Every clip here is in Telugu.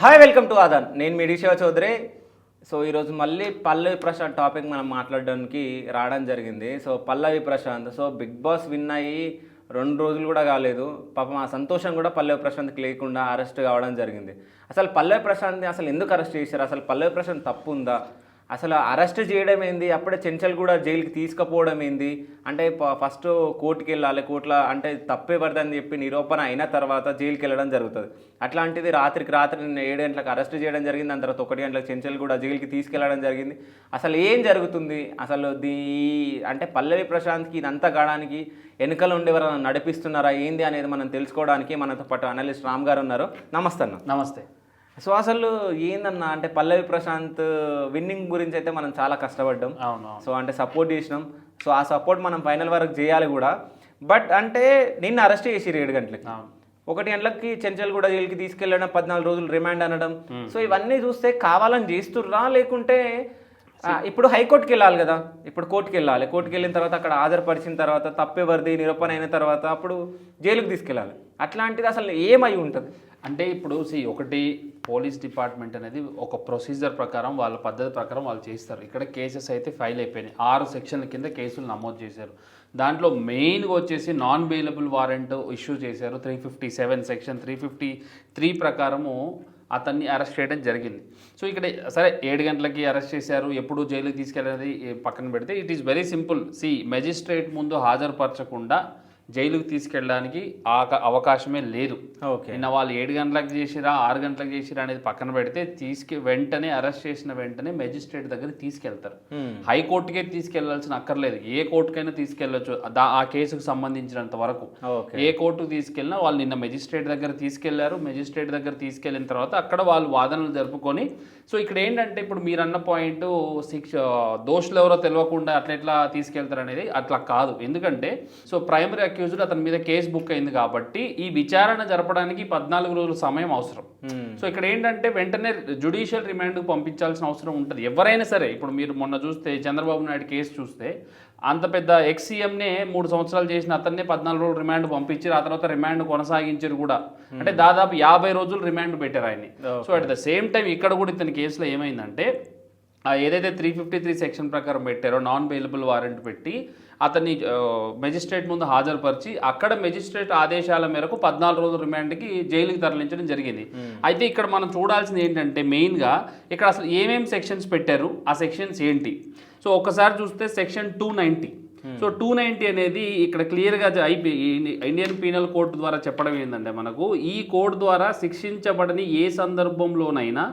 హాయ్ వెల్కమ్ టు ఆదాన్ నేను మీ డిశివ చౌదరి. సో ఈరోజు మళ్ళీ పల్లవి ప్రశాంత్ టాపిక్ మనం మాట్లాడడానికి రావడం జరిగింది. So Pallavi Prashanth. So Big Boss win అయ్యి రెండు రోజులు కూడా కాలేదు. పాపం ఆ సంతోషం కూడా పల్లవి ప్రశాంత్కి లేకుండా అరెస్ట్ కావడం జరిగింది. అసలు పల్లవి ప్రశాంత్ని అసలు ఎందుకు అరెస్ట్ చేశారు? అసలు పల్లవి ప్రశాంత్ తప్పు ఉందా? అసలు అరెస్ట్ చేయడం ఏంది? అప్పుడే చెంచల్ కూడా జైలుకి తీసుకుపోవడం ఏంది? అంటే ఫస్ట్ కోర్టుకి వెళ్ళాలి కోర్టులో అంటే తప్పే పడదని చెప్పి నిరూపణ అయిన తర్వాత జైలుకి వెళ్ళడం జరుగుతుంది. అట్లాంటిది రాత్రికి రాత్రి నిన్న ఏడు గంటలకు అరెస్ట్ చేయడం జరిగింది. దాని తర్వాత ఒకటి గంటలకు చెంచల్ కూడా జైలుకి తీసుకెళ్ళడం జరిగింది. అసలు ఏం జరుగుతుంది? అసలు దీ అంటే పల్లవి ప్రశాంత్కి ఇదంతా కావడానికి వెనుకలు ఉండేవారు నడిపిస్తున్నారా? ఏంది అనేది మనం తెలుసుకోవడానికి మనతో పాటు అనలిస్ట్ రామ్ గారు ఉన్నారు. నమస్తే అన్న. నమస్తే. సో అసలు ఏందన్నా అంటే పల్లవి ప్రశాంత్ విన్నింగ్ గురించి అయితే మనం చాలా కష్టపడ్డాం. అవును సో అంటే సపోర్ట్ చేసినాం. సో ఆ సపోర్ట్ మనం ఫైనల్ వరకు చేయాలి కూడా. బట్ అంటే నిన్న అరెస్ట్ చేసిరు ఏడు గంటలకి. ఒకటి గంటలకి చెంచల్ కూడా జైలుకి తీసుకెళ్ళడం పద్నాలుగు రోజులు రిమాండ్ అనడం. సో ఇవన్నీ చూస్తే కావాలని చేస్తుర్రా? లేకుంటే ఇప్పుడు హైకోర్టుకి వెళ్ళాలి కదా. ఇప్పుడు కోర్టుకి వెళ్ళాలి. కోర్టుకి వెళ్ళిన తర్వాత అక్కడ హాజరుపరిచిన తర్వాత తప్పేవరిది నిరూపణ అయిన తర్వాత అప్పుడు జైలుకి తీసుకెళ్ళాలి. అట్లాంటిది అసలు ఏమై ఉంటుంది? అంటే ఇప్పుడు సి ఒకటి పోలీస్ డిపార్ట్మెంట్ అనేది ఒక ప్రొసీజర్ ప్రకారం వాళ్ళ పద్ధతి ప్రకారం వాళ్ళు చేస్తారు. ఇక్కడ కేసెస్ అయితే ఫైల్ అయిపోయినాయి. ఆరు సెక్షన్ల కింద కేసులు నమోదు చేశారు. దాంట్లో మెయిన్గా వచ్చేసి నాన్ బెయిలబుల్ వారెంట్ ఇష్యూ చేశారు three fifty seven section three fifty three ప్రకారము అతన్ని అరెస్ట్ చేయడం జరిగింది. సో ఇక్కడ సరే ఏడు గంటలకి అరెస్ట్ చేశారు. ఎప్పుడు జైలుకి తీసుకెళ్ళేది పక్కన పెడితే ఇట్ ఈస్ వెరీ సింపుల్. సి మెజిస్ట్రేట్ ముందు హాజరుపరచకుండా జైలుకి తీసుకెళ్ళడానికి ఆక- అవకాశమే లేదు. ఓకే. నిన్న వాళ్ళు ఏడు గంటలకు చేసిరా ఆరు గంటలకు చేసిరా అనేది పక్కన పెడితే తీసుకు వెంటనే అరెస్ట్ చేసిన వెంటనే మెజిస్ట్రేట్ దగ్గర తీసుకెళ్తారు. హైకోర్టుకే తీసుకెళ్ళాల్సిన అక్కర్లేదు. ఏ కోర్టుకైనా తీసుకెళ్ళొచ్చు దా- ఆ కేసుకు సంబంధించినంత వరకు. ఓకే. ఏ కోర్టుకు తీసుకెళ్ళినా వాళ్ళు నిన్న మెజిస్ట్రేట్ దగ్గర తీసుకెళ్ళారు. మెజిస్ట్రేట్ దగ్గర తీసుకెళ్ళిన తర్వాత అక్కడ వాళ్ళు వాదనలు జరుపుకొని సో ఇక్కడ ఏంటంటే ఇప్పుడు మీరు అన్న పాయింట్ శిక్ష దోషులు ఎవరో తెలియకుండా అట్లా ఎట్లా తీసుకెళ్తారు అనేది అట్లా కాదు. ఎందుకంటే సో ప్రైమరీ అక్యూజ్డ్ అతని మీద కేసు బుక్ అయింది కాబట్టి ఈ విచారణ జరపడానికి పద్నాలుగు రోజుల సమయం అవసరం. సో ఇక్కడ ఏంటంటే వెంటనే జుడిషియల్ రిమాండ్కు పంపించాల్సిన అవసరం ఉంటుంది. ఎవరైనా సరే ఇప్పుడు మీరు మొన్న చూస్తే చంద్రబాబు నాయుడు కేసు చూస్తే అంత పెద్ద ఎక్స్ సీఎంనే మూడు సంవత్సరాలు చేసిన అతన్నే పద్నాలుగు రోజులు రిమాండ్ పంపించారు ఆ తర్వాత రిమాండ్ కొనసాగించారు కూడా. అంటే దాదాపు యాభై రోజులు రిమాండ్ పెట్టారు ఆయన్ని. So at the same time ఇక్కడ కూడా ఇతని కేసులో ఏమైందంటే ఏదైతే త్రీ ఫిఫ్టీ త్రీ సెక్షన్ ప్రకారం పెట్టారో నాన్ బెయిలబుల్ వారెంట్ పెట్టి అతన్ని మెజిస్ట్రేట్ ముందు హాజరుపరిచి అక్కడ మెజిస్ట్రేట్ ఆదేశాల మేరకు పద్నాలుగు రోజుల రిమాండ్కి జైలుకి తరలించడం జరిగింది. అయితే ఇక్కడ మనం చూడాల్సింది ఏంటంటే మెయిన్గా ఇక్కడ అసలు ఏమేమి సెక్షన్స్ పెట్టారు ఆ సెక్షన్స్ ఏంటి? సో ఒకసారి చూస్తే section two ninety. So two ninety అనేది ఇక్కడ క్లియర్గా ఐపీ ఇండియన్ పీనల్ కోడ్ ద్వారా చెప్పడం ఏంటంటే మనకు ఈ కోడ్ ద్వారా శిక్షించబడని ఏ సందర్భంలోనైనా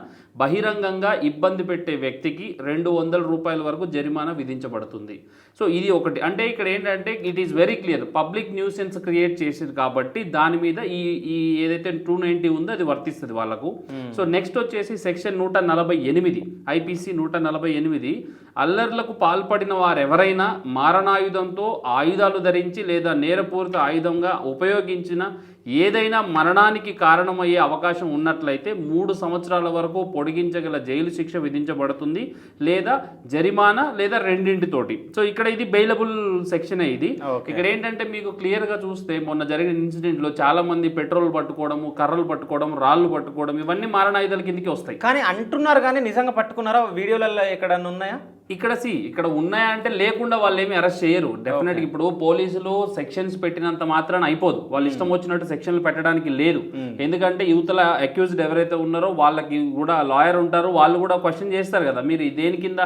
బహిరంగంగా ఇబ్బంది పెట్టే వ్యక్తికి రెండు వందల రూపాయల వరకు జరిమానా విధించబడుతుంది. సో ఇది ఒకటి. అంటే ఇక్కడ ఏంటంటే it is very clear public nuisance create చేసింది కాబట్టి దాని మీద ఈ ఈ ఏదైతే టూ నైంటీ ఉందో అది వర్తిస్తుంది వాళ్ళకు. సో నెక్స్ట్ వచ్చేసి సెక్షన్ నూట నలభై ఎనిమిది ఐపీసీ నూట నలభై ఎనిమిది అల్లర్లకు పాల్పడిన వారెవరైనా మారణాయుధంతో ఆయుధాలు ధరించి లేదా నేరపూరిత ఆయుధంగా ఉపయోగించిన ఏదైనా మరణానికి కారణమయ్యే అవకాశం ఉన్నట్లయితే మూడు సంవత్సరాల వరకు పొడిగించగల జైలు శిక్ష విధించబడుతుంది లేదా జరిమానా లేదా రెండింటితోటి. సో ఇక్కడ ఇది బెయిలబుల్ సెక్షనే ఇది. ఇక్కడ ఏంటంటే మీకు క్లియర్గా చూస్తే మొన్న జరిగిన ఇన్సిడెంట్లో చాలా మంది పెట్రోల్ పట్టుకోవడము కర్రలు పట్టుకోవడం రాళ్ళు పట్టుకోవడం ఇవన్నీ మారణాయుధాల కిందకి వస్తాయి. కానీ అంటున్నారు కానీ నిజంగా పట్టుకున్నారా? వీడియోలలో ఎక్కడన్నా ఉన్నాయా? ఇక్కడ సి ఇక్కడ ఉన్నాయా అంటే లేకుండా వాళ్ళు ఏమి అరెస్ట్ చేయరు. డెఫినెట్ ఇప్పుడు పోలీసులు సెక్షన్స్ పెట్టినంత మాత్రాన అయిపోదు. వాళ్ళు ఇష్టం వచ్చినట్టు సెక్షన్లు పెట్టడానికి లేదు. ఎందుకంటే యువతల అక్యూజ్డ్ ఎవరైతే ఉన్నారో వాళ్ళకి కూడా లాయర్ ఉంటారు. వాళ్ళు కూడా క్వశ్చన్ చేస్తారు కదా. మీరు దేని కింద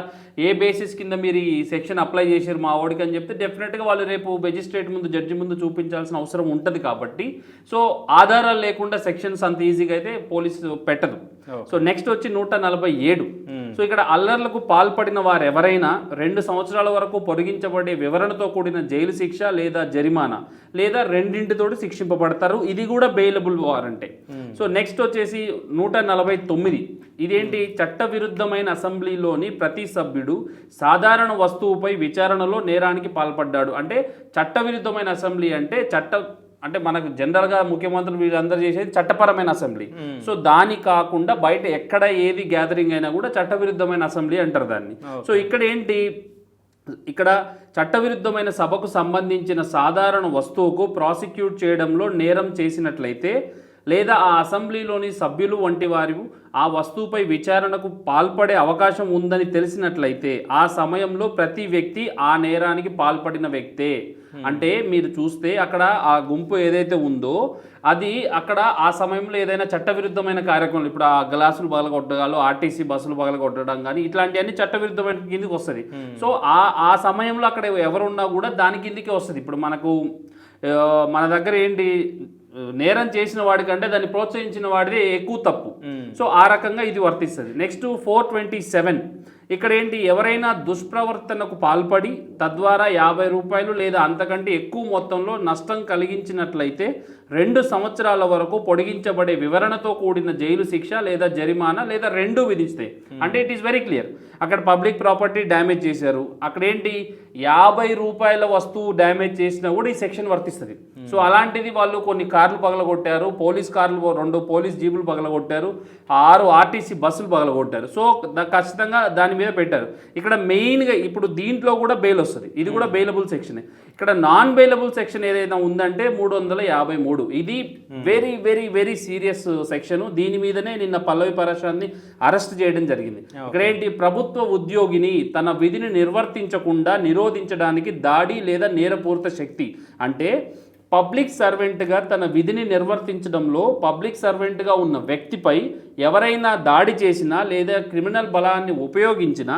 ఏ బేసిస్ కింద మీరు ఈ సెక్షన్ అప్లై చేశారు మా వాడికి అని చెప్తే డెఫినెట్గా వాళ్ళు రేపు మెజిస్ట్రేట్ ముందు జడ్జి ముందు చూపించాల్సిన అవసరం ఉంటుంది కాబట్టి. సో ఆధారాలు లేకుండా సెక్షన్స్ అంత ఈజీగా అయితే పోలీసు పెట్టదు. సో నెక్స్ట్ వచ్చి నూట నలభై ఏడు. సో ఇక్కడ అల్లర్లకు పాల్పడిన వారు ఎవరైనా రెండు సంవత్సరాల వరకు పొడిగించబడే వివరణతో కూడిన జైలు శిక్ష లేదా జరిమానా లేదా రెండింటితోటి శిక్షింపబడతారు. ఇది కూడా బెయిలబుల్ వారంటే సో నెక్స్ట్ వచ్చేసి నూట నలభై తొమ్మిది. ఇదేంటి? చట్టవిరుద్ధమైన అసెంబ్లీలోని ప్రతి సభ్యుడు సాధారణ వస్తువుపై విచారణలో నేరానికి పాల్పడ్డాడు. అంటే చట్టవిరుద్ధమైన అసెంబ్లీ అంటే చట్ట అంటే మనకు జనరల్గా ముఖ్యమంత్రులు వీళ్ళందరూ చేసేది చట్టపరమైన అసెంబ్లీ. సో దాని కాకుండా బయట ఎక్కడ ఏది గ్యాదరింగ్ అయినా కూడా చట్టవిరుద్ధమైన అసెంబ్లీ అంటారు దాన్ని. సో ఇక్కడ ఏంటి? ఇక్కడ చట్టవిరుద్ధమైన సభకు సంబంధించిన సాధారణ వస్తువుకు ప్రాసిక్యూట్ చేయడంలో నేరం చేసినట్లయితే లేదా ఆ అసెంబ్లీలోని సభ్యులు వంటి వారు ఆ వస్తువుపై విచారణకు పాల్పడే అవకాశం ఉందని తెలిసినట్లయితే ఆ సమయంలో ప్రతి వ్యక్తి ఆ నేరానికి పాల్పడిన వ్యక్తే. అంటే మీరు చూస్తే అక్కడ ఆ గుంపు ఏదైతే ఉందో అది అక్కడ ఆ సమయంలో ఏదైనా చట్టవిరుద్ధమైన కార్యక్రమాలు ఇప్పుడు ఆ గ్లాసులు పగలగొట్టడాలు ఆర్టీసీ బస్సులు పగలగొట్టడం కానీ ఇట్లాంటివన్నీ చట్టవిరుద్ధమైన కిందికి వస్తుంది. సో ఆ ఆ సమయంలో అక్కడ ఎవరున్నా కూడా దాని కిందికి వస్తుంది. ఇప్పుడు మనకు మన దగ్గర ఏంటి నేరం చేసిన వాడికంటే దాన్ని ప్రోత్సహించిన వాడిదే ఎక్కువ తప్పు. సో ఆ రకంగా ఇది వర్తిస్తుంది. నెక్స్ట్ ఫోర్ ట్వంటీ సెవెన్ ఇక్కడ ఏంటి? ఎవరైనా దుష్ప్రవర్తనకు పాల్పడి తద్వారా యాభై రూపాయలు లేదా అంతకంటే ఎక్కువ మొత్తంలో నష్టం కలిగించినట్లయితే రెండు సంవత్సరాల వరకు పొడిగించబడే వివరణతో కూడిన జైలు శిక్ష లేదా జరిమానా లేదా రెండు విధిస్తాయి అంటే ఇట్ ఈస్ వెరీ క్లియర్ అక్కడ పబ్లిక్ ప్రాపర్టీ డ్యామేజ్ చేశారు. అక్కడ ఏంటి యాభై రూపాయల వస్తువు డ్యామేజ్ చేసినా కూడా ఈ సెక్షన్ వర్తిస్తుంది. సో అలాంటిది వాళ్ళు కొన్ని కార్లు పగలగొట్టారు. పోలీస్ కార్లు రెండు పోలీస్ జీబులు పగలగొట్టారు. ఆరు ఆర్టీసీ బస్సులు పగలగొట్టారు. సో ఖచ్చితంగా దాని మీద పెట్టారు. ఇక్కడ మెయిన్గా ఇప్పుడు దీంట్లో కూడా బెయిల్ వస్తుంది. ఇది కూడా బెయిలబుల్ సెక్షన్ ఇక్కడ నాన్ బెయిలబుల్ సెక్షన్ ఏదైనా ఉందంటే మూడు వందల యాభై మూడు ఇది very very very serious section దీని మీదనే నిన్న పల్లవి పరశాన్ని అరెస్ట్ చేయడం జరిగింది. ఇక్కడ ఏంటి? ప్రభుత్వ ఉద్యోగిని తన విధిని నిర్వర్తించకుండా నిరోధించడానికి దాడి లేదా నేరపూరిత శక్తి. అంటే పబ్లిక్ సర్వెంట్గా తన విధిని నిర్వర్తించడంలో పబ్లిక్ సర్వెంట్గా ఉన్న వ్యక్తిపై ఎవరైనా దాడి చేసినా లేదా క్రిమినల్ బలాన్ని ఉపయోగించినా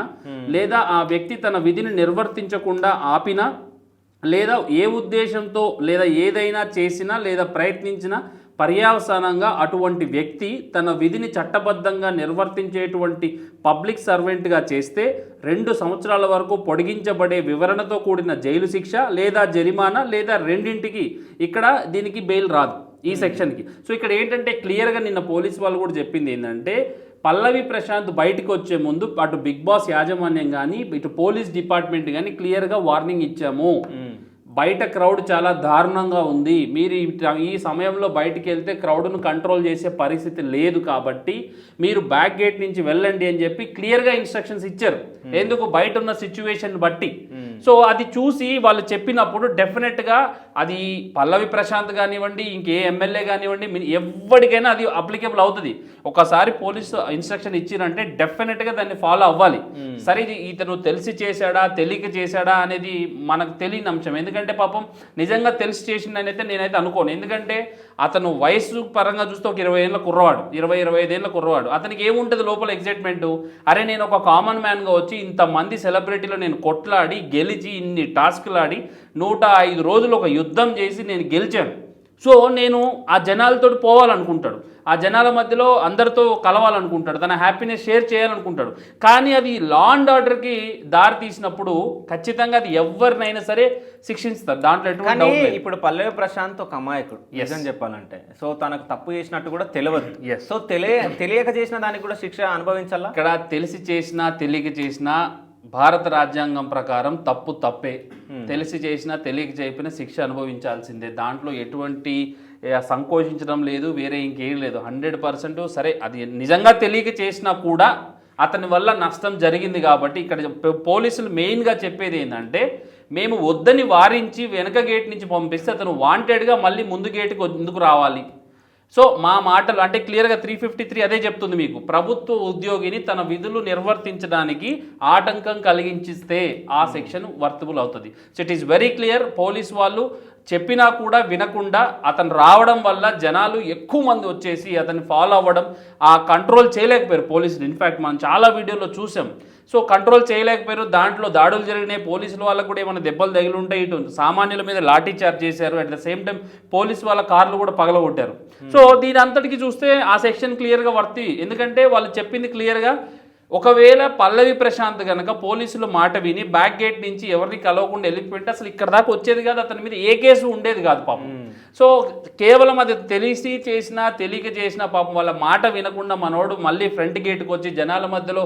లేదా ఆ వ్యక్తి తన విధిని నిర్వర్తించకుండా ఆపినా లేదా ఏ ఉద్దేశంతో లేదా ఏదైనా చేసినా లేదా ప్రయత్నించినా పర్యావసానంగా అటువంటి వ్యక్తి తన విధిని చట్టబద్ధంగా నిర్వర్తించేటువంటి పబ్లిక్ సర్వెంట్గా చేస్తే రెండు సంవత్సరాల వరకు పొడిగించబడే వివరణతో కూడిన జైలు శిక్ష లేదా జరిమానా లేదా రెండింటికి ఇక్కడ దీనికి బెయిల్ రాదు ఈ సెక్షన్కి. సో ఇక్కడ ఏంటంటే క్లియర్గా నిన్న పోలీస్ వాళ్ళు కూడా చెప్పింది ఏంటంటే పల్లవి ప్రశాంత్ బయటకు వచ్చే ముందు అటు బిగ్ బాస్ యాజమాన్యం కానీ ఇటు పోలీస్ డిపార్ట్మెంట్ కానీ క్లియర్గా వార్నింగ్ ఇచ్చాము. బయట క్రౌడ్ చాలా దారుణంగా ఉంది. మీరు ఈ సమయంలో బయటికి వెళ్తే క్రౌడ్ను కంట్రోల్ చేసే పరిస్థితి లేదు కాబట్టి మీరు బ్యాక్ గేట్ నుంచి వెళ్ళండి అని చెప్పి క్లియర్గా ఇన్స్ట్రక్షన్స్ ఇచ్చారు. ఎందుకు? బయట ఉన్న సిచ్యువేషన్ బట్టి. సో అది చూసి వాళ్ళు చెప్పినప్పుడు డెఫినెట్గా అది పల్లవి ప్రశాంత్ కానివ్వండి ఇంకే ఎమ్మెల్యే కానివ్వండి ఎవరికైనా అది అప్లికేబుల్ అవుతుంది. ఒకసారి పోలీసు ఇన్స్ట్రక్షన్ ఇచ్చిరంటే డెఫినెట్గా దాన్ని ఫాలో అవ్వాలి. సరే ఇది ఇతను తెలిసి చేశాడా తెలియక చేశాడా అనేది మనకు తెలియని అంశం. ఎందుకంటే పాపం నిజంగా తెలిసి చేసిందని అయితే నేనైతే అనుకోను. ఎందుకంటే అతను వయసు పరంగా చూస్తే ఒక ఇరవై ఏళ్ళ కుర్రవాడు ఇరవై ఇరవై ఐదేళ్ళ కుర్రవాడు. అతనికి ఏముంటుంది లోపల ఎగ్జైట్మెంట్ అరే నేను ఒక కామన్ మ్యాన్గా వచ్చి ఇంతమంది సెలబ్రిటీలో నేను కొట్లాడి గెలిచి ఇన్ని టాస్క్లు ఆడి నూట ఐదు రోజులు ఒక యుద్ధం చేసి నేను గెలిచాను. సో నేను ఆ జనాలతో పోవాలనుకుంటాడు. ఆ జనాల మధ్యలో అందరితో కలవాలనుకుంటాడు. తన హ్యాపీనెస్ షేర్ చేయాలనుకుంటాడు. కానీ అది లా అండ్ ఆర్డర్కి దారి తీసినప్పుడు ఖచ్చితంగా అది ఎవరినైనా సరే శిక్షిస్తారు దాంట్లో ఇప్పుడు పల్లవి ప్రశాంత్ ఒక అమాయకుడు. నిజం చెప్పాలంటే. సో తనకు తప్పు చేసినట్టు కూడా తెలియదు. సో తెలియ తెలియక చేసిన దానికి కూడా శిక్ష అనుభవించాలా? ఇక్కడ తెలిసి చేసినా తెలియక చేసినా భారత రాజ్యాంగం ప్రకారం తప్పు తప్పే. తెలిసి చేసినా తెలియక చెప్పిన శిక్ష అనుభవించాల్సిందే. దాంట్లో ఎటువంటి సంకోచించడం లేదు వేరే ఇంకేం లేదు. హండ్రెడ్ పర్సెంట్ సరే అది నిజంగా తెలియక చేసినా కూడా అతని వల్ల నష్టం జరిగింది కాబట్టి ఇక్కడ పోలీసులు మెయిన్గా చెప్పేది ఏంటంటే మేము వద్దని వారించి వెనక గేట్ నుంచి పంపిస్తే అతను వాంటెడ్గా మళ్ళీ ముందు గేటుకి ఎందుకు రావాలి. సో మా మాటలు అంటే క్లియర్గా త్రీ ఫిఫ్టీ త్రీ అదే చెప్తుంది మీకు. ప్రభుత్వ ఉద్యోగిని తన విధులు నిర్వర్తించడానికి ఆటంకం కలిగించిస్తే ఆ సెక్షన్ వర్తబుల్ అవుతుంది. So it is very clear police వాళ్ళు చెప్పినా కూడా వినకుండా అతను రావడం వల్ల జనాలు ఎక్కువ మంది వచ్చేసి అతన్ని ఫాలో అవ్వడం ఆ కంట్రోల్ చేయలేకపోయారు పోలీసులు. ఇన్ఫ్యాక్ట్ మనం చాలా వీడియోలో చూసాం. సో కంట్రోల్ చేయలేకపోయారు. దాంట్లో దాడులు జరిగినాయి. పోలీసుల వాళ్ళకు కూడా ఏమైనా దెబ్బలు తగిలి ఉంటాయి ఇటు సామాన్యుల మీద లాఠీ చార్జ్ చేశారు. At the same time police వాళ్ళ కార్లు కూడా పగలగొట్టారు. సో దీని అంతటికి చూస్తే ఆ సెక్షన్ క్లియర్గా వర్తి. ఎందుకంటే వాళ్ళు చెప్పింది క్లియర్గా ఒకవేళ పల్లవి ప్రశాంత్ కనుక పోలీసులు మాట విని బ్యాక్ గేట్ నుంచి ఎవరిని కలవకుండా వెళ్ళిపోయింటే అసలు ఇక్కడ దాకా వచ్చేది కాదు. అతని మీద ఏ కేసు ఉండేది కాదు పాపం. సో కేవలం అది తెలిసి చేసినా తెలియక చేసినా పాపం వాళ్ళ మాట వినకుండా మనోడు మళ్ళీ ఫ్రంట్ గేట్కి వచ్చి జనాల మధ్యలో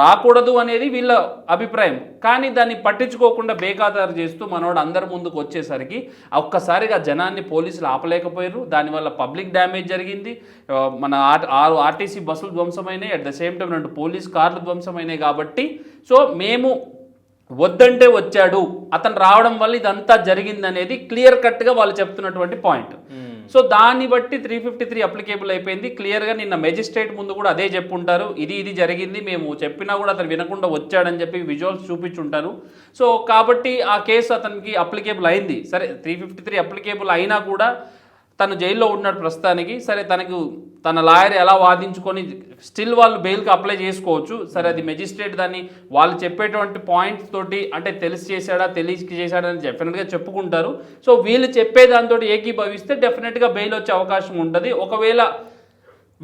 రాకూడదు అనేది వీళ్ళ అభిప్రాయం. కానీ దాన్ని పట్టించుకోకుండా బేఖాతారు చేస్తూ మనోడు అందరి ముందుకు వచ్చేసరికి ఒక్కసారిగా జనాన్ని పోలీసులు ఆపలేకపోయారు దానివల్ల పబ్లిక్ డ్యామేజ్ జరిగింది. మన ఆరు ఆర్టీసీ బస్సులు ధ్వంసమైనాయి. అట్ ద సేమ్ టైం రెండు పోలీస్ కార్లు ధ్వంసమైనాయి కాబట్టి. సో మేము వద్దంటే వచ్చాడు అతను రావడం వల్ల ఇదంతా జరిగింది అనేది క్లియర్ కట్గా వాళ్ళు చెప్తున్నటువంటి పాయింట్ సో దాన్ని బట్టి త్రీ ఫిఫ్టీ త్రీ అప్లికేబుల్ అయిపోయింది క్లియర్గా నిన్న మెజిస్ట్రేట్ ముందు కూడా అదే చెప్పుంటారు. ఇది ఇది జరిగింది మేము చెప్పినా కూడా అతను వినకుండా వచ్చాడని చెప్పి విజువల్స్ చూపించుంటారు. సో కాబట్టి ఆ కేసు అతనికి అప్లికేబుల్ అయింది. సరే త్రీ ఫిఫ్టీ త్రీ అప్లికేబుల్ అయినా కూడా తను జైల్లో ఉన్నాడు ప్రస్తుతానికి. సరే తనకు తన లాయర్ ఎలా వాదించుకొని స్టిల్ వాళ్ళు బెయిల్కి అప్లై చేసుకోవచ్చు. సరే అది మెజిస్ట్రేట్ దాన్ని వాళ్ళు చెప్పేటువంటి పాయింట్స్ తోటి అంటే తెలిసి చేశాడా తెలిసి చేశాడా అని డెఫినెట్గా చెప్పుకుంటారు. సో వీళ్ళు చెప్పే దాంతో ఏకీభవిస్తే డెఫినెట్గా బెయిల్ వచ్చే అవకాశం ఉంటుంది ఒకవేళ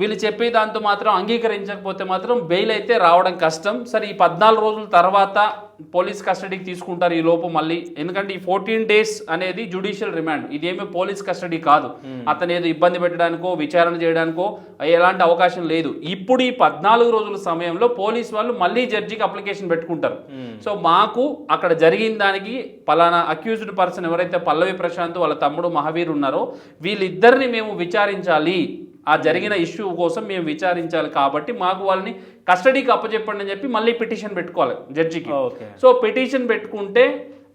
వీళ్ళు చెప్పే దాంతో మాత్రం అంగీకరించకపోతే మాత్రం బెయిల్ అయితే రావడం కష్టం. సరే ఈ పద్నాలుగు రోజుల తర్వాత పోలీస్ కస్టడీకి తీసుకుంటారు ఈ లోపు మళ్ళీ. ఎందుకంటే ఈ ఫోర్టీన్ డేస్ అనేది జుడిషియల్ రిమాండ్ ఇదేమీ పోలీస్ కస్టడీ కాదు. అతను ఏదో ఇబ్బంది పెట్టడానికో విచారణ చేయడానికో ఎలాంటి అవకాశం లేదు. ఇప్పుడు ఈ పద్నాలుగు రోజుల సమయంలో పోలీస్ వాళ్ళు మళ్ళీ జడ్జికి అప్లికేషన్ పెట్టుకుంటారు. సో మాకు అక్కడ జరిగిన దానికి పలానా అక్యూజ్డ్ పర్సన్ ఎవరైతే పల్లవి ప్రశాంత్ వాళ్ళ తమ్ముడు మహావీర్ ఉన్నారో వీళ్ళిద్దరిని మేము విచారించాలి. ఆ జరిగిన ఇష్యూ కోసం మేము విచారించాలి కాబట్టి మాకు వాళ్ళని కస్టడీకి అప్పచెప్పండి అని చెప్పి మళ్ళీ పిటిషన్ పెట్టుకోవాలి జడ్జికి. ఓకే. సో పిటిషన్ పెట్టుకుంటే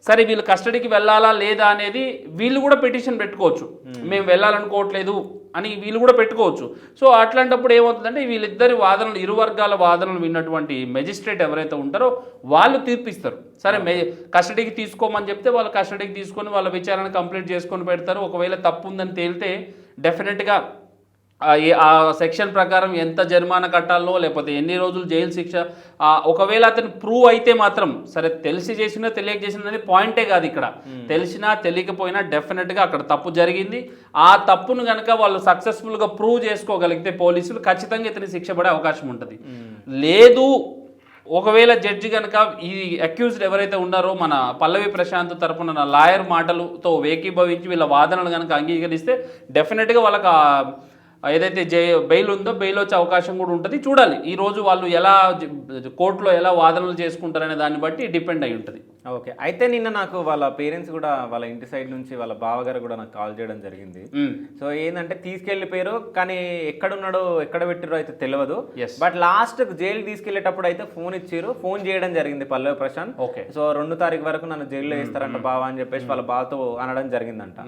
సరే వీళ్ళు కస్టడీకి వెళ్ళాలా లేదా అనేది వీళ్ళు కూడా పిటిషన్ పెట్టుకోవచ్చు. మేము వెళ్ళాలనుకోవట్లేదు అని వీళ్ళు కూడా పెట్టుకోవచ్చు. సో అట్లాంటప్పుడు ఏమవుతుందంటే వీళ్ళిద్దరి వాదనలు ఇరు వర్గాల వాదనలు విన్నటువంటి మెజిస్ట్రేట్ ఎవరైతే ఉంటారో వాళ్ళు తీర్పిస్తారు. సరే మే కస్టడీకి తీసుకోమని చెప్తే వాళ్ళు కస్టడీకి తీసుకొని వాళ్ళ విచారణ కంప్లీట్ చేసుకొని పెడతారు. ఒకవేళ తప్పు ఉందని తేలితే డెఫినెట్గా ఆ సెక్షన్ ప్రకారం ఎంత జరిమానా కట్టాలో లేకపోతే ఎన్ని రోజులు జైలు శిక్ష ఒకవేళ అతను ప్రూవ్ అయితే మాత్రం సరే తెలిసి చేసినా తెలియక చేసినా అనేది పాయింటే కాదు ఇక్కడ. తెలిసినా తెలియకపోయినా డెఫినెట్గా అక్కడ తప్పు జరిగింది. ఆ తప్పును కనుక వాళ్ళు సక్సెస్ఫుల్గా ప్రూవ్ చేసుకోగలిగితే పోలీసులు ఖచ్చితంగా ఇతని శిక్ష పడే అవకాశం ఉంటుంది. లేదు ఒకవేళ జడ్జి కనుక ఈ అక్యూజ్డ్ ఎవరైతే ఉన్నారో మన పల్లవి ప్రశాంత్ తరపున లాయర్ మాటలతో వేకీభవించి వీళ్ళ వాదనలు కనుక అంగీకరిస్తే డెఫినెట్గా వాళ్ళకి ఏదైతే జై బెయిల్ ఉందో బెయిల్ వచ్చే అవకాశం కూడా ఉంటుంది. చూడాలి. ఈ రోజు వాళ్ళు ఎలా కోర్టులో ఎలా వాదనలు చేసుకుంటారనే దాన్ని బట్టి డిపెండ్ అయి ఉంటుంది. ఓకే. అయితే నిన్న నాకు వాళ్ళ పేరెంట్స్ కూడా వాళ్ళ ఇంటి సైడ్ నుంచి వాళ్ళ బావగారు కూడా నాకు కాల్ చేయడం జరిగింది. సో ఏంటంటే తీసుకెళ్ళిపోయారు కానీ ఎక్కడున్నాడో ఎక్కడ పెట్టారో అయితే తెలియదు. బట్ లాస్ట్ జైలు తీసుకెళ్ళేటప్పుడు అయితే ఫోన్ ఇచ్చారు. ఫోన్ చేయడం జరిగింది పల్లవి ప్రశాంత్. ఓకే. సో రెండు తారీఖు వరకు నన్ను జైల్లో వేస్తారంట బావా అని చెప్పేసి వాళ్ళ బావతో అనడం జరిగిందంట.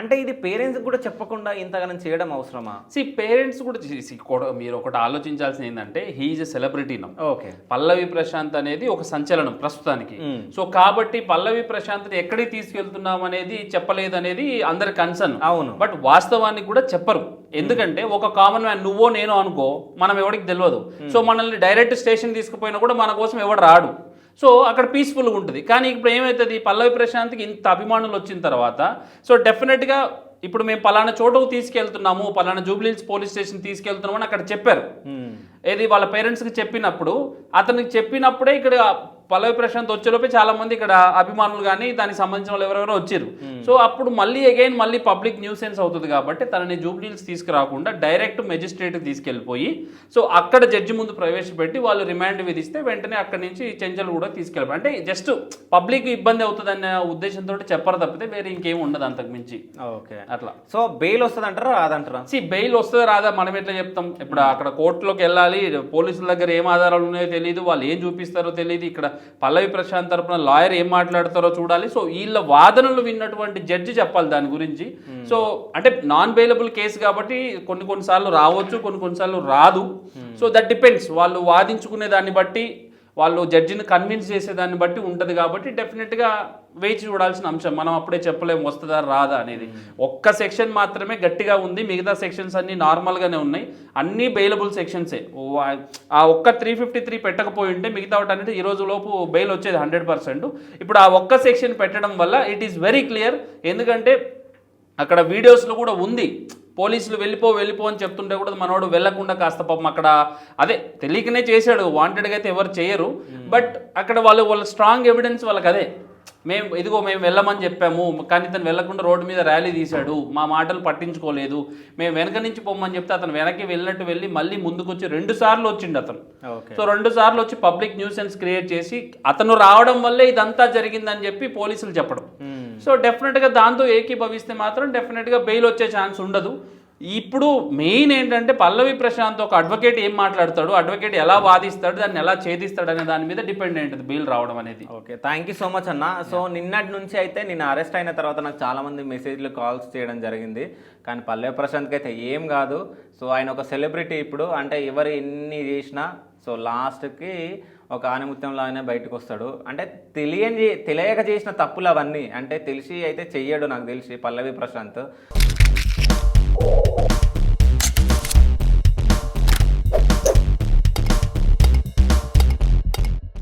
అంటే ఇది పేరెంట్స్ కూడా చెప్పకుండా ఇంతగానం చేయడం అవసరమా? సి పేరెంట్స్ కూడా మీరు ఒకటి ఆలోచించాల్సింది ఏంటంటే he is a celebrity okay. Pallavi Prashanth అనేది ఒక సంచలనం ప్రస్తుతానికి. సో కాబట్టి పల్లవి ప్రశాంత్ని ఎక్కడికి తీసుకెళ్తున్నాం అనేది చెప్పలేదు అనేది అందరి కన్సర్న్ అవును. బట్ వాస్తవానికి కూడా చెప్పరు. ఎందుకంటే ఒక కామన్ మ్యాన్ నువ్వో నేను అనుకో మనం ఎవరికి తెలియదు సో మనల్ని డైరెక్ట్ స్టేషన్ తీసుకుపోయినా కూడా మన కోసం ఎవడు రాడు. సో అక్కడ పీస్ఫుల్గా ఉంటుంది. కానీ ఇప్పుడు ఏమవుతుంది పల్లవి ప్రశాంత్కి ఇంత అభిమానులు వచ్చిన తర్వాత సో డెఫినెట్గా ఇప్పుడు మేము పలానా చోటుకు తీసుకెళ్తున్నాము పలానా జూబ్లీహిల్స్ పోలీస్ స్టేషన్ తీసుకెళ్తున్నాము అని అక్కడ చెప్పారు. ఏది వాళ్ళ పేరెంట్స్కి చెప్పినప్పుడు అతనికి చెప్పినప్పుడే ఇక్కడ పల్లవి ప్రశాంత్ వచ్చేలోపే చాలా మంది ఇక్కడ అభిమానులు కానీ దానికి సంబంధించిన వాళ్ళు ఎవరెవరో వచ్చారు. సో అప్పుడు మళ్ళీ అగైన్ మళ్ళీ పబ్లిక్ న్యూసెన్స్ అవుతుంది కాబట్టి తనని జూబ్లీహిల్స్ తీసుకురాకుండా డైరెక్ట్ మెజిస్ట్రేట్కి తీసుకెళ్ళిపోయి సో అక్కడ జడ్జి ముందు ప్రవేశపెట్టి వాళ్ళు రిమాండ్ విధిస్తే వెంటనే అక్కడి నుంచి చెంచల్ కూడా తీసుకెళ్ళిపోయి అంటే జస్ట్ పబ్లిక్ ఇబ్బంది అవుతుంది అనే ఉద్దేశంతో చెప్పరు తప్పితే వేరే ఇంకేం ఉండదు అంతకు మించి. ఓకే. అట్లా. సో బెయిల్ వస్తుంది అంటారా రాదంటారా? సి బెయిల్ వస్తుందో రాదా మనం ఎట్లా చెప్తాం? ఇప్పుడు అక్కడ కోర్టులోకి వెళ్ళాలి పోలీసుల దగ్గర ఏం ఆధారాలు ఉన్నాయో తెలియదు వాళ్ళు ఏం చూపిస్తారో తెలియదు ఇక్కడ పల్లవి ప్రశాంత్ తరపున లాయర్ ఏం మాట్లాడతారో చూడాలి. సో వీళ్ళ వాదనలు విన్నటువంటి జడ్జి చెప్పాలి దాని గురించి. సో అంటే నాన్ బెయిలబుల్ కేసు కాబట్టి కొన్ని కొన్నిసార్లు రావచ్చు కొన్ని కొన్నిసార్లు రాదు. సో దట్ డిపెండ్స్ వాళ్ళు వాదించుకునే దాన్ని బట్టి వాళ్ళు జడ్జిని కన్విన్స్ చేసే దాన్ని బట్టి ఉంటుంది కాబట్టి డెఫినెట్గా వేచి చూడాల్సిన అంశం. మనం అప్పుడే చెప్పలేము వస్తుందా రాదా అనేది. ఒక్క సెక్షన్ మాత్రమే గట్టిగా ఉంది. మిగతా సెక్షన్స్ అన్ని నార్మల్గానే ఉన్నాయి. అన్ని బెయిలబుల్ సెక్షన్సే ఆ ఒక్క త్రీ ఫిఫ్టీ త్రీ పెట్టకపోయి ఉంటే మిగతా వాటి ఈ రోజు లోపు బెయిల్ వచ్చేది హండ్రెడ్ పర్సెంట్ ఇప్పుడు ఆ ఒక్క సెక్షన్ పెట్టడం వల్ల ఇట్ ఈస్ వెరీ క్లియర్ ఎందుకంటే అక్కడ వీడియోస్లో కూడా ఉంది. పోలీసులు వెళ్ళిపో వెళ్ళిపో అని చెప్తుంటే కూడా మనోడు వెళ్ళకుండా కాస్త పాపం అక్కడ అదే తెలియకనే చేశాడు. వాంటెడ్గా అయితే ఎవరు చేయరు. బట్ అక్కడ వాళ్ళు వాళ్ళ స్ట్రాంగ్ ఎవిడెన్స్ వాళ్ళకి అదే. మేము ఇదిగో మేము వెళ్ళమని చెప్పాము. కానీ ఇతను వెళ్ళకుండా రోడ్డు మీద ర్యాలీ తీశాడు. మా మాటలు పట్టించుకోలేదు. మేము వెనక నుంచి పొమ్మని చెప్తే అతను వెనక్కి వెళ్ళినట్టు వెళ్ళి మళ్ళీ ముందుకు వచ్చి రెండు సార్లు వచ్చిండు అతను. సో రెండు సార్లు వచ్చి పబ్లిక్ న్యూసెన్స్ క్రియేట్ చేసి అతను రావడం వల్లే ఇదంతా జరిగిందని చెప్పి పోలీసులు చెప్పడం. మ్మ్. సో డెఫినెట్గా దాంతో ఏకీభవిస్తే మాత్రం డెఫినెట్గా బెయిల్ వచ్చే ఛాన్స్ ఉండదు. ఇప్పుడు మెయిన్ ఏంటంటే పల్లవి ప్రశాంత్ ఒక అడ్వకేట్ ఏం మాట్లాడతాడు? అడ్వకేట్ ఎలా వాదిస్తాడు? దాన్ని ఎలా ఛేదిస్తాడు అనే దాని మీద డిపెండ్ అయింటుంది బెయిల్ రావడం అనేది. Okay thank you so much అన్న. సో నిన్నటి నుంచి అయితే నేను అరెస్ట్ అయిన తర్వాత నాకు చాలా మంది మెసేజ్లు కాల్స్ చేయడం జరిగింది. కానీ పల్లె ప్రశాంత్కి అయితే ఏం కాదు. సో ఆయన ఒక సెలబ్రిటీ ఇప్పుడు. అంటే ఎవరు ఎన్ని చేసినా సో లాస్ట్కి ఒక ఆనిముత్యంలాగానే బయటకు వస్తాడు. అంటే తెలియని తెలియక చేసిన తప్పులు అవన్నీ అంటే తెలిసి అయితే చెయ్యడు నాకు తెలిసి పల్లవి ప్రశాంత్.